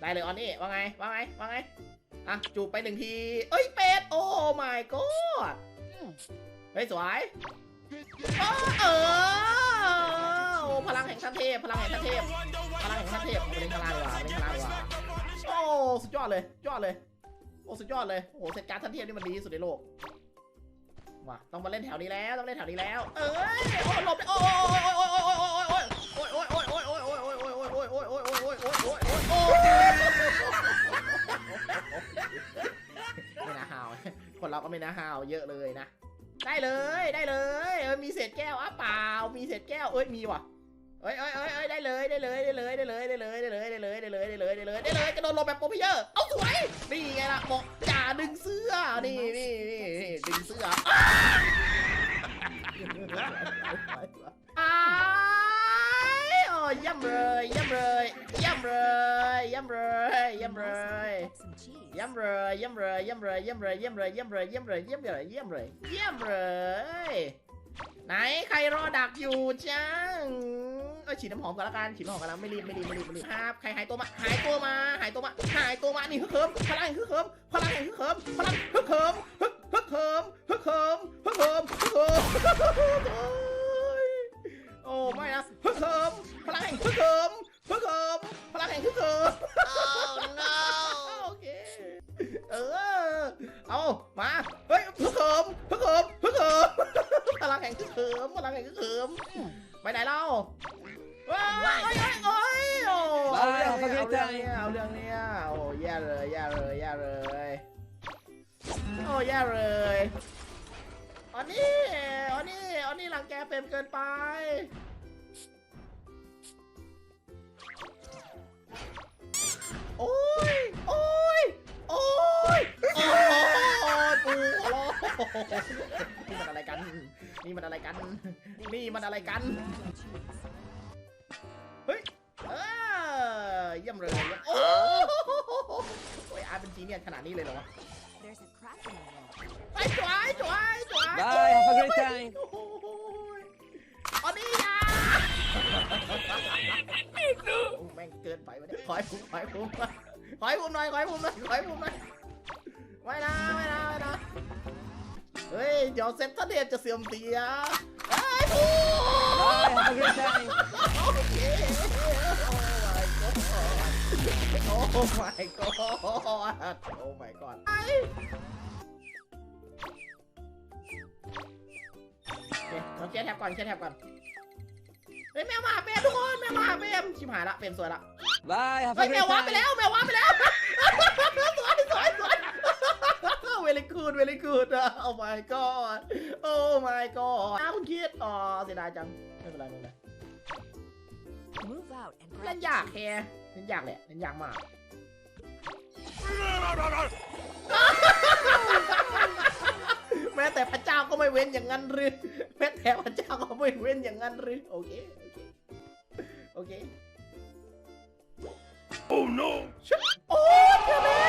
ได้เลยออนนี่ว่าไงว่าไงว่าไงอะจูบไปหนึ่งที เอ้ยเป็ดโอ้ my god เฮ้ยสวยโออโอ้พลังแห่งท่านเทพพลังแห่งท่านเทพพลังแห่งท่านเทพเล่นพลังดีกว่าเล่นพลังดีกว่าโอ้สุดยอดเลยยอดเลยโอ้สุดยอดเลยโอ้เซตการ์ท่านเทพนี่มันดีที่สุดในโลกว่ะต้องมาเล่นแถวนี้แล้วต้องเล่นแถวนี้แล้ว เอ้ยโอ้หลบโอ้ยโอ้ยโอ้ยโอ้ยโอ้ยโอ้ ไม่นะฮาวเยอะเลยนะ ได้เลยได้เลยเออมีเศษแก้วอ้าเปล่า มีเศษแก้วเอ้ยมีว่ะเอ้ยเอ้ยเอ้ยเอ้ยได้เลยได้เลยได้เลยได้เลยได้เลยได้เลยได้เลยได้เลยได้เลยได้เลยได้เลยกระโดดลงแบบโปรเพเยอร์เอาสวยนี่ไงล่ะบอกจ่าดึงเสื้อนี่นี่นี่ดึงเสื้อ ยย่ำเลยย่ำเลยย่ำเลยย่ำเลยย่ำเลยเยี่ยมเลยเยี่ยมเลยเยี่ยมเลยเยี่ยมเลยเยี่ยมเลยเยี่ยมเลยเยี่ยมเลยเยี่ยมเลยเยี่ยมเลยเยี่ยมเลยไหนใครรอดักอยู่จังเอฉีดน้ำหอมก่อนละกันฉีดน้ำหอมกันแล้วไม่รีบไม่รีบไม่รีบไม่รีบครับใครหายตัวมาหายตัวมาหายตัวมาหายตัวมานี่ฮึกเหิมพลังแห่งฮึกเหิมพลังแห่งฮึกเหิมพลังฮึกเหิมฮึกฮึกเหิมฮึกเหิมฮึกเหิมฮึกเหิม อ้ไม่นะฮึกเหิมพลังแห่งฮึกเหิมฮึกเหิมพลังแห่งฮึกเหิม Oh no! โอเคเออเอามาเฮ้ยฮึกเหิมฮึกเหิมฮึกเหิมพลังแห่งฮึกเหิมพลังแห่งฮึกเหิมไปไหนเล่าว้ายเอ้ยเอ้ยเอ้ยโอ้เอาเรื่องเนี่ยเอาเรื่องเนี่ยเอาเรื่องเนี่ยโอ้แย่เลยแย่เลยแย่เลยโอ้แย่เลย อันนี้อันนี้อันนี้หลังแกเปรมเกินไป โอ้ย โอ้ย โอ้ย โอ้ยปูขอร้องนี่มันอะไรกัน นี่มันอะไรกัน นี่มันอะไรกัน เฮ้ย เออเยี่ยมเลย โอ้โอ้ยอาเป็นจีเนียขนาดนี้เลยเหรอวะ There's a crack in the wall. ไอ้จวยจวยจวย Bye, have a great time. โอ้โหอันนี้ยาโอ้แม่งเกินไปวะเนี่ยขอให้ผมขอให้ผมขอให้ผมหน่อยขอให้ผมหน่อยขอให้ผมหน่อยไม่นะไม่นะไม่นะเฮ้ยเดี๋ยวเซนต์เดชจะเสื่อมเสียไอ้ยผู้ Bye, have a great time. โอเคโอ้ my god โอ้ my god โอ้ my god ไอ้โอเคเราเช็ดแท็บก่อนเช็ดแท็บก่อน เฮ้ยแมวมาหาเปรมทุกคนแมวมาหาเปรมชิบหายละเปรมสวยละ Bye, have เฮ้ a ยแม great ววาร์ปไป time. แล้วแมววาร์ปไปแล้วสวยสวยสวย very good very good อะ oh my god oh my god อ้าวคุณคิดอ๋อเสียดายจังไม่เป็นไรไม่เป็นไร Move out and เล่ grab น the ยาก cheese. แค่เล่นยากแหละเล่นยากมากแม้แต่พระเจ้าก็ไม่เว้นอย่างนั้นหรือแม้แต่พระเจ้าก็ไม่เว้นอย่างนั้นหรือโอเคโอเคโอเค Oh no! ชุบโอ้จบแล้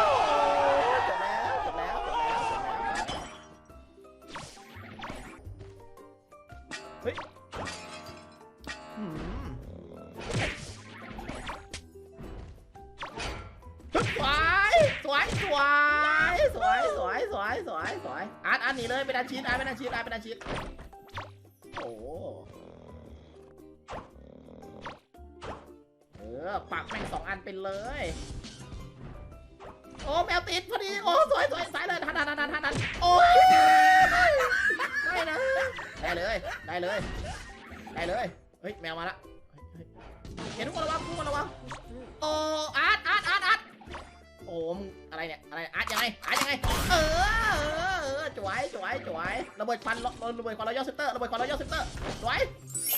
วจบแล้วจบแล้วจบแล้วจบแล้วเฮ้ย วยสวยอาร์ตอาร์ตหนีเลยเป็นอาชีพอาร์ตเป็นอาชีพอาร์ตเป็นอาชีพโอ้เออปักแม่งสองอันเป็นเลย โอ้แมวติดพอดี โอ้สวยสวยสายเลยทันทันทันทันทันโอ้ยไม่นะได้เลย ได้เลย ได้เลย เฮ้ยแมวมาละเห็นทุกคนระวังทุกคนระวังโอ้อาร์ตอาร์ตอาร์ตอาร์ต อ้มึงอะไรเนี่ยอะไรอาร์ตยังไงอาร์ตยังไงเออเออเออจวยจวยจวยระเบิดควันระเบิดควันรอยยอเซนเตอร์ระเบิดควันรอยยอเซนเตอร์จวย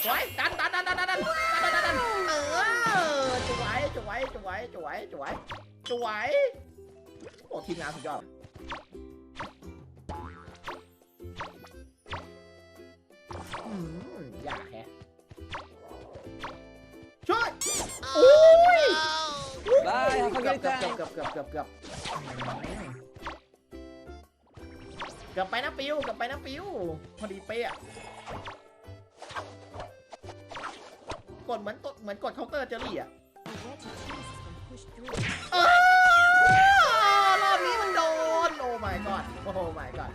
จวยดันดันดันดันดันดันดันดันดันเออจวยจวยจวยจวยจวยจวยโอ้ทีมงานสุดยอดอืมอยากแฮะ Bye, have a เกือบ great เกือบ time. เกือบเกือบเกือบเกือบเกือบไปนะปิวเกือบไปนะปิวพอดีเป๊ะอะกดเหมือนกดเหมือนกดเคาน์เตอร์เจอรี่อะ The veggie cheese has been push through. เออรอบนี้มันโดน โอ้ my god โอ้ my god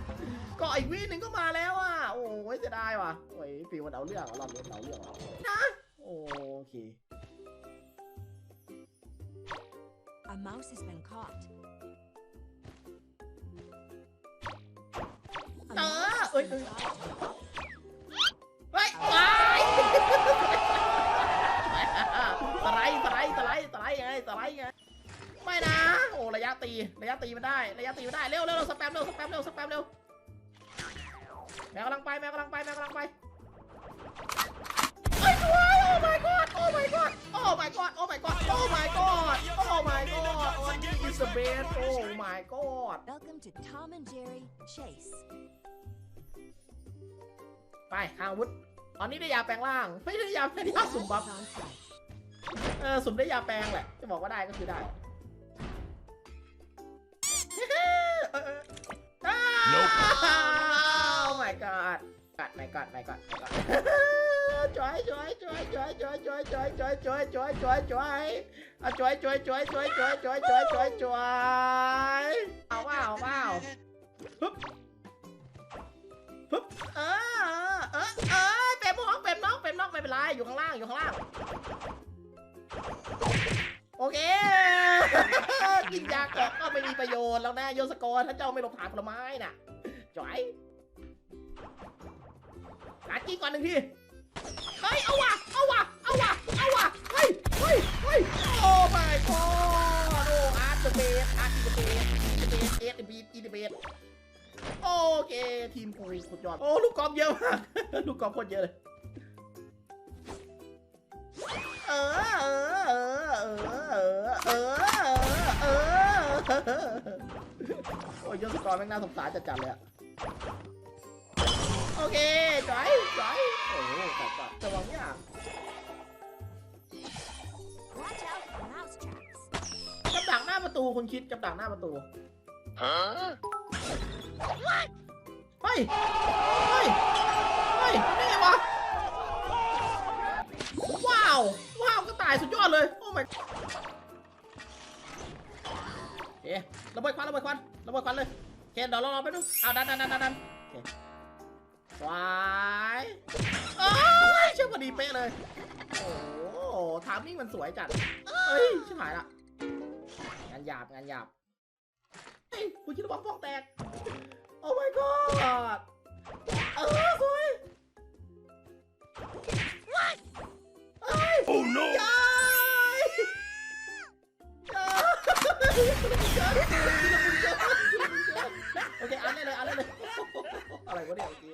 ก็อีกวิหนึ่งก็มาแล้วอะ โอ้ยจะได้ว่ะ โอ้ยฟิวมันเอาเรื่องอะรอบนี้มันเอาเรื่องอะนะ โอเค A mouse has been caught. A Ah, mouse has ôi, been ôi. caught. เฮ้ยว้ายสไลด์สไลด์สไลด์สไลด์ยังไงสไลด์ยังไงไม่นะ โอ้ระยะตี ระยะตีมันได้ ระยะตีมันได้ เร็วเร็วเร็วสแปมเร็วสแปมเร็วสแปมเร็ว แมวกำลังไป แมวกำลังไป แมวกำลังไป Welcome to Tom and Jerry Chase. ไปข้างอาวุธตอนนี้ได้ยาแปลงร่าง ไม่ได้ยาแปลงร่างสุ่มบัฟ Mouse on site. เออสุ่มได้ยาแปลงแหละ จะบอกว่าได้ก็คือได้เออเอออ้าว my god กัด my god my god my god จอยจอยจอยจอยจอยจอยจอยจอยจอยจอยจอยจอยอะจอยจอยจอยจอยจอยจอยจอยจอยจอยเอาว้าวว้าวฮึบฮึบเออเออเออเป็มน้องเป็มน้องเป็มน้องไม่เป็นไรอยู่ข้างล่างอยู่ข้างล่างโอเค กินยาเกาะก็ไม่มีประโยชน์แล้วนะโยสกอร์ถ้าเจ้าไม่หลบผ่านผลไม้น่ะจ่อยกัดกินก่อนหนึ่งที เฮ้ยเอาว่ะเอาว่ะเอาว่ะเอาว่ะเฮ้ยเฮ้ยเฮ้ยโอ้ my god โอ้อาร์ตเบสอาร์ตเบสเบสเอสบีอีเบสโอเคทีมกูสุดยอดโอ้ลูกกอล์ฟเยอะมากลูกกอล์ฟโคตรเยอะเลยเออเออเออเออเออเออโอ้ยยศกรแม่งน่าสงสารจัดๆเลยอะโอเคจอยจอย โอ้โหแต่ก็จะวางยาก Watch out for mouse traps. กับดักหน้าประตูคุณคิดกับดักหน้าประตูเฮ้ย เฮ้ย เฮ้ยนี่ไงวะ ว้าว ว้าวก็ตายสุดยอดเลย โอ้ my เอ๊ะระเบิดควันระเบิดควันระเบิดควันเลยโอเคเดี๋ยวเรารอไปดูเอาดันดันดันดันดันโอเค วายเอ้ยเชื่อพอดีเป๊ะเลย โอ้โหทามมิ่งมันสวยจัดเฮ้ยชิบหายละ งานหยาบงานหยาบเฮ้ยคุณคิดว่าฟองแตก โอ้ my god เออสวยเอ้ย Oh no! ยายโอเคอันนี้เลยอันนี้เลยอะไรวะเนี่ยเมื่อกี้